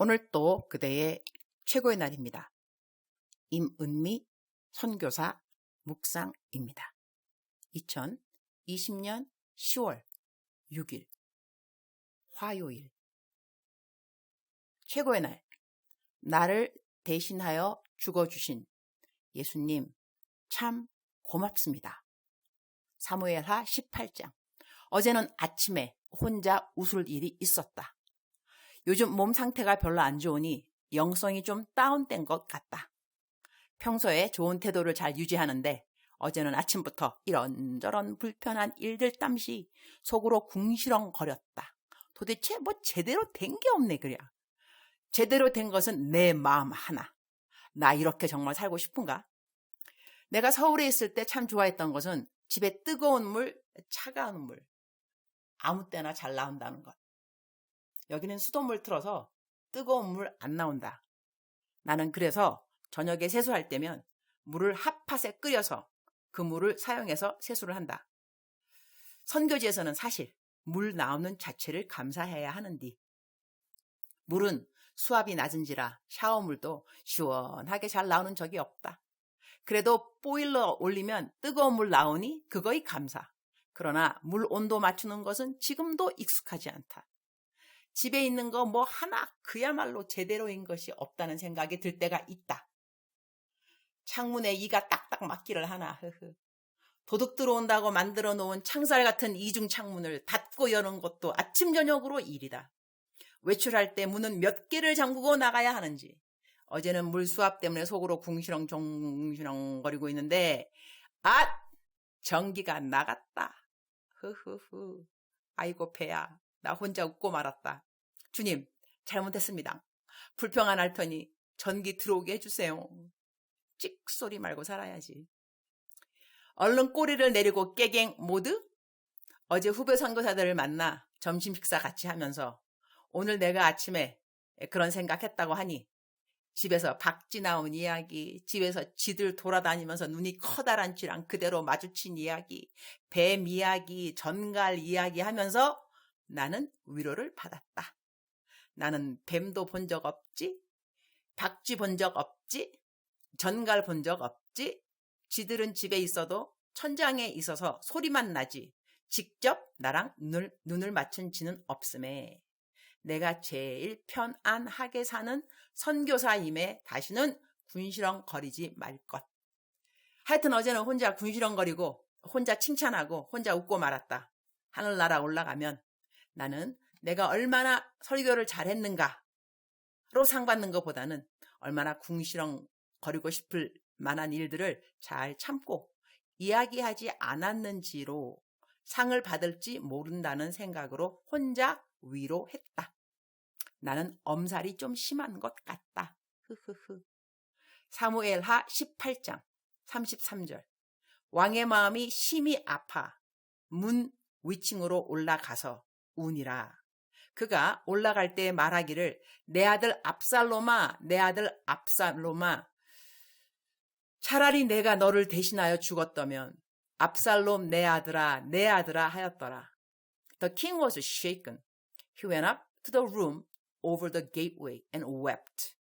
오늘 또 그대의 최고의 날입니다. 임은미 선교사 묵상입니다. 2020년 10월 6일 화요일 최고의 날 나를 대신하여 죽어주신 예수님 참 고맙습니다. 사무엘하 18장 어제는 아침에 혼자 웃을 일이 있었다. 요즘 몸 상태가 별로 안 좋으니 영성이 좀 다운된 것 같다. 평소에 좋은 태도를 잘 유지하는데 어제는 아침부터 이런저런 불편한 일들 땀시 속으로 궁시렁거렸다. 도대체 뭐 제대로 된 게 없네 그려. 제대로 된 것은 내 마음 하나. 나 이렇게 정말 살고 싶은가? 내가 서울에 있을 때 참 좋아했던 것은 집에 뜨거운 물, 차가운 물 아무 때나 잘 나온다는 것. 여기는 수돗물 틀어서 뜨거운 물 안 나온다. 나는 그래서 저녁에 세수할 때면 물을 핫팟에 끓여서 그 물을 사용해서 세수를 한다. 선교지에서는 사실 물 나오는 자체를 감사해야 하는디. 물은 수압이 낮은지라 샤워물도 시원하게 잘 나오는 적이 없다. 그래도 보일러 올리면 뜨거운 물 나오니 그거이 감사. 그러나 물 온도 맞추는 것은 지금도 익숙하지 않다. 집에 있는 거 뭐 하나 그야말로 제대로인 것이 없다는 생각이 들 때가 있다. 창문에 이가 딱딱 맞기를 하나. 도둑 들어온다고 만들어 놓은 창살 같은 이중 창문을 닫고 여는 것도 아침 저녁으로 일이다. 외출할 때 문은 몇 개를 잠그고 나가야 하는지. 어제는 물 수압 때문에 속으로 궁시렁 거리고 있는데 아 전기가 나갔다. 흐흐흐. 아이고 배야. 나 혼자 웃고 말았다. 주님, 잘못했습니다. 불평 안 할 터니 전기 들어오게 해주세요. 찍 소리 말고 살아야지. 얼른 꼬리를 내리고 깨갱 모드? 어제 후배 선교사들을 만나 점심 식사 같이 하면서 오늘 내가 아침에 그런 생각했다고 하니 집에서 박쥐 나온 이야기, 집에서 쥐들 돌아다니면서 눈이 커다란 쥐랑 그대로 마주친 이야기, 뱀 이야기, 전갈 이야기 하면서 나는 위로를 받았다. 나는 뱀도 본 적 없지? 박쥐 본 적 없지? 전갈 본 적 없지? 쥐들은 집에 있어도 천장에 있어서 소리만 나지. 직접 나랑 눈을, 눈을 맞춘 쥐는 없음에 내가 제일 편안하게 사는 선교사임에 다시는 군시렁거리지 말 것. 하여튼 어제는 혼자 군시렁거리고 혼자 칭찬하고 혼자 웃고 말았다. 하늘나라 올라가면 나는 내가 얼마나 설교를 잘했는가로 상 받는 것보다는 얼마나 궁시렁 거리고 싶을 만한 일들을 잘 참고 이야기하지 않았는지로 상을 받을지 모른다는 생각으로 혼자 위로했다. 나는 엄살이 좀 심한 것 같다. 흐흐흐. 사무엘하 18장 33절. 왕의 마음이 심히 아파 문 위층으로 올라가서 운이라. 그가 올라갈 때 말하기를 내 아들 압살로마, 내 아들 압살로마. 차라리 내가 너를 대신하여 죽었다면 압살롬 내 아들아, 내 아들아 하였더라. The king was shaken. He went up to the room over the gateway and wept.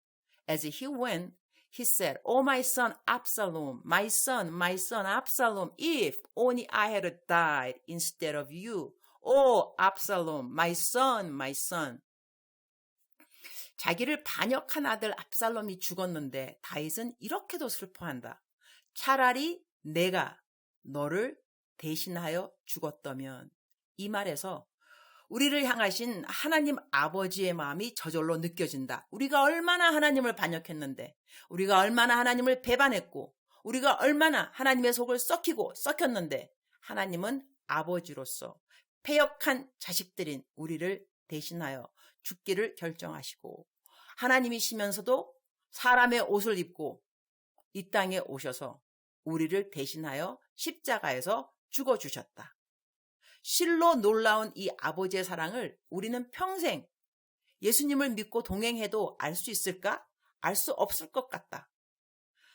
As he went, he said, Oh, my son Absalom, my son, my son Absalom, if only I had died instead of you. 오 압살롬, my son, my son. 자기를 반역한 아들 압살롬이 죽었는데 다윗은 이렇게도 슬퍼한다. 차라리 내가 너를 대신하여 죽었다면 이 말에서 우리를 향하신 하나님 아버지의 마음이 저절로 느껴진다. 우리가 얼마나 하나님을 반역했는데, 우리가 얼마나 하나님을 배반했고, 우리가 얼마나 하나님의 속을 썩히고 썩혔는데, 하나님은 아버지로서 폐역한 자식들인 우리를 대신하여 죽기를 결정하시고 하나님이시면서도 사람의 옷을 입고 이 땅에 오셔서 우리를 대신하여 십자가에서 죽어 주셨다. 실로 놀라운 이 아버지의 사랑을 우리는 평생 예수님을 믿고 동행해도 알 수 있을까? 알 수 없을 것 같다.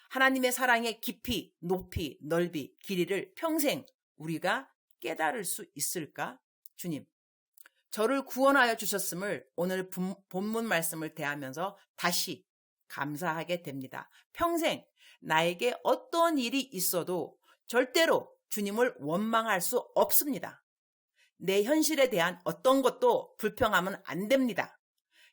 하나님의 사랑의 깊이, 높이, 넓이, 길이를 평생 우리가 깨달을 수 있을까? 주님, 저를 구원하여 주셨음을 오늘 본문 말씀을 대하면서 다시 감사하게 됩니다. 평생 나에게 어떤 일이 있어도 절대로 주님을 원망할 수 없습니다. 내 현실에 대한 어떤 것도 불평하면 안 됩니다.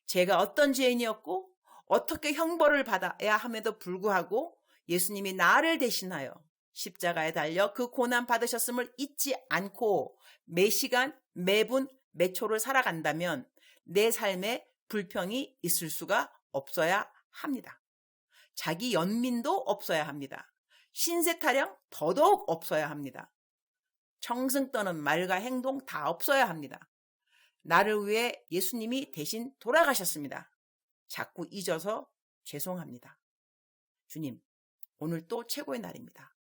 제가 어떤 죄인이었고 어떻게 형벌을 받아야 함에도 불구하고 예수님이 나를 대신하여 십자가에 달려 그 고난 받으셨음을 잊지 않고 매 시간, 매분, 매 초를 살아간다면 내 삶에 불평이 있을 수가 없어야 합니다. 자기 연민도 없어야 합니다. 신세 타령 더더욱 없어야 합니다. 청승 떠는 말과 행동 다 없어야 합니다. 나를 위해 예수님이 대신 돌아가셨습니다. 자꾸 잊어서 죄송합니다. 주님, 오늘 또 최고의 날입니다.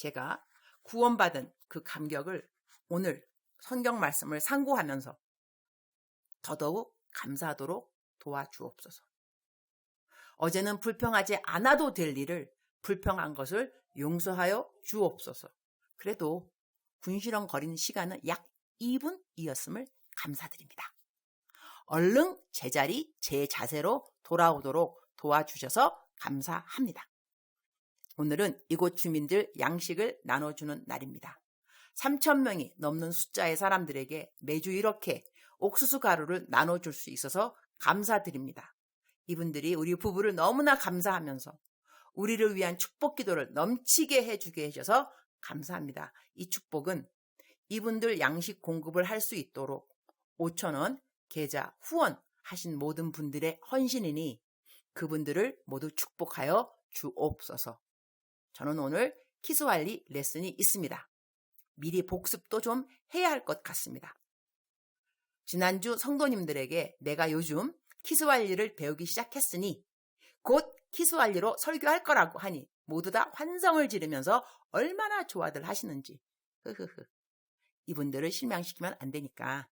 제가 구원받은 그 감격을 오늘 성경 말씀을 상고하면서 더더욱 감사하도록 도와주옵소서. 어제는 불평하지 않아도 될 일을 불평한 것을 용서하여 주옵소서. 그래도 군시렁거리는 시간은 약 2분이었음을 감사드립니다. 얼른 제자리, 제 자세로 돌아오도록 도와주셔서 감사합니다. 오늘은 이곳 주민들 양식을 나눠주는 날입니다. 3천명이 넘는 숫자의 사람들에게 매주 이렇게 옥수수 가루를 나눠줄 수 있어서 감사드립니다. 이분들이 우리 부부를 너무나 감사하면서 우리를 위한 축복 기도를 넘치게 해주게 해줘서 감사합니다. 이 축복은 이분들 양식 공급을 할 수 있도록 5천원 계좌 후원하신 모든 분들의 헌신이니 그분들을 모두 축복하여 주옵소서. 저는 오늘 키스왈리 레슨이 있습니다. 미리 복습도 좀 해야 할 것 같습니다. 지난주 성도님들에게 내가 요즘 키스왈리를 배우기 시작했으니 곧 키스왈리로 설교할 거라고 하니 모두 다 환성을 지르면서 얼마나 좋아들 하시는지. 흐흐흐. 이분들을 실망시키면 안 되니까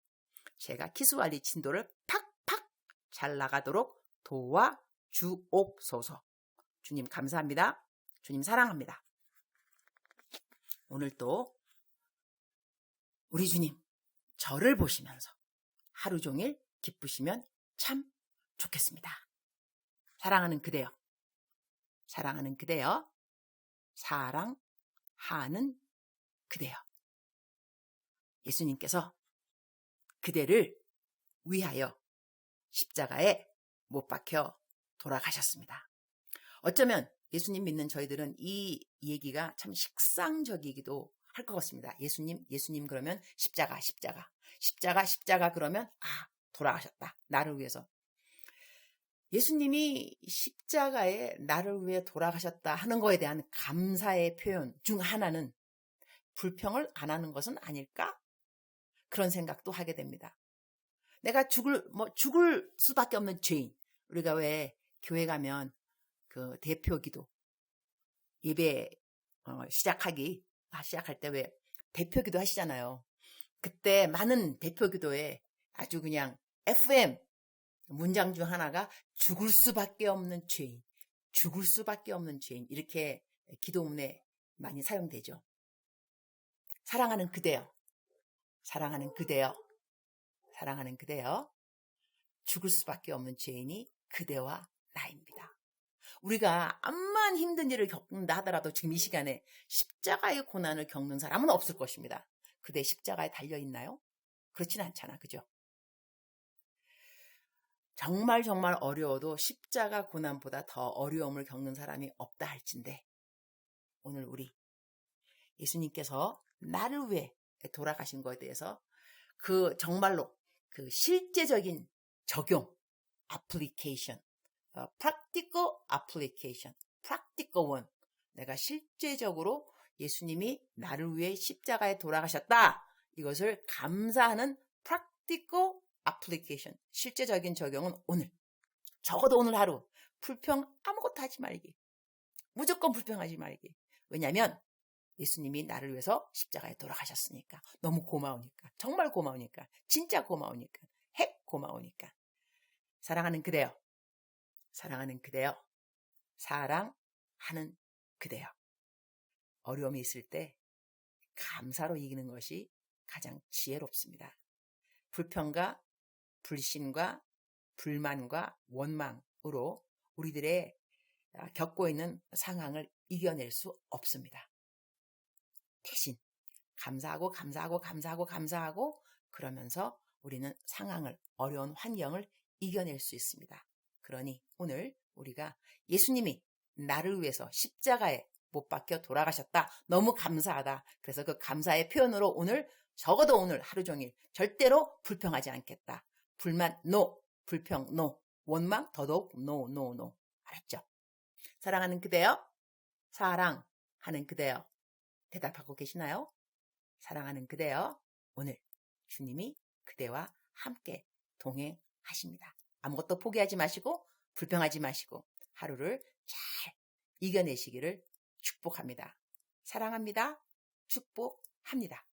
제가 키스왈리 진도를 팍팍 잘 나가도록 도와주옵소서. 주님 감사합니다. 주님 사랑합니다. 오늘 또 우리 주님 저를 보시면서 하루 종일 기쁘시면 참 좋겠습니다. 사랑하는 그대여. 사랑하는 그대여. 사랑하는 그대여. 예수님께서 그대를 위하여 십자가에 못 박혀 돌아가셨습니다. 어쩌면 예수님 믿는 저희들은 이 얘기가 참 식상적이기도 할 것 같습니다. 예수님, 예수님 그러면 십자가, 십자가. 십자가, 십자가 그러면 아, 돌아가셨다. 나를 위해서. 예수님이 십자가에 나를 위해 돌아가셨다 하는 거에 대한 감사의 표현 중 하나는 불평을 안 하는 것은 아닐까? 그런 생각도 하게 됩니다. 내가 죽을, 뭐, 죽을 수밖에 없는 죄인. 우리가 왜 교회 가면 그 대표 기도, 예배 어, 시작하기, 아, 시작할 때 왜 대표 기도 하시잖아요. 그때 많은 대표 기도에 아주 그냥 FM 문장 중 하나가 죽을 수밖에 없는 죄인, 죽을 수밖에 없는 죄인 이렇게 기도문에 많이 사용되죠. 사랑하는 그대여, 사랑하는 그대여, 사랑하는 그대여, 죽을 수밖에 없는 죄인이 그대와 나입니다. 우리가 암만 힘든 일을 겪는다 하더라도 지금 이 시간에 십자가의 고난을 겪는 사람은 없을 것입니다. 그대 십자가에 달려 있나요? 그렇진 않잖아. 그죠? 정말 정말 어려워도 십자가 고난보다 더 어려움을 겪는 사람이 없다 할진데 오늘 우리 예수님께서 나를 위해 돌아가신 것에 대해서 그 정말로 그 실제적인 적용, 어, practical application, practical one. 내가 실제적으로 예수님이 나를 위해 십자가에 돌아가셨다. 이것을 감사하는 practical application, 실제적인 적용은 오늘. 적어도 오늘 하루 불평 아무것도 하지 말기. 무조건 불평하지 말기. 왜냐하면 예수님이 나를 위해서 십자가에 돌아가셨으니까. 너무 고마우니까. 정말 고마우니까. 진짜 고마우니까. 핵 고마우니까. 사랑하는 그대여. 사랑하는 그대여. 사랑하는 그대여. 어려움이 있을 때 감사로 이기는 것이 가장 지혜롭습니다. 불평과 불신과 불만과 원망으로 우리들의 아, 겪고 있는 상황을 이겨낼 수 없습니다. 대신 감사하고 감사하고 감사하고 감사하고 그러면서 우리는 상황을 어려운 환경을 이겨낼 수 있습니다. 그러니 오늘 우리가 예수님이 나를 위해서 십자가에 못 박혀 돌아가셨다. 너무 감사하다. 그래서 그 감사의 표현으로 오늘 적어도 오늘 하루 종일 절대로 불평하지 않겠다. 불만 노, 불평 노, 원망 더더욱 노, 노, 노. 알았죠? 사랑하는 그대여, 사랑하는 그대여, 대답하고 계시나요? 사랑하는 그대여, 오늘 주님이 그대와 함께 동행하십니다. 아무것도 포기하지 마시고, 불평하지 마시고, 하루를 잘 이겨내시기를 축복합니다. 사랑합니다. 축복합니다.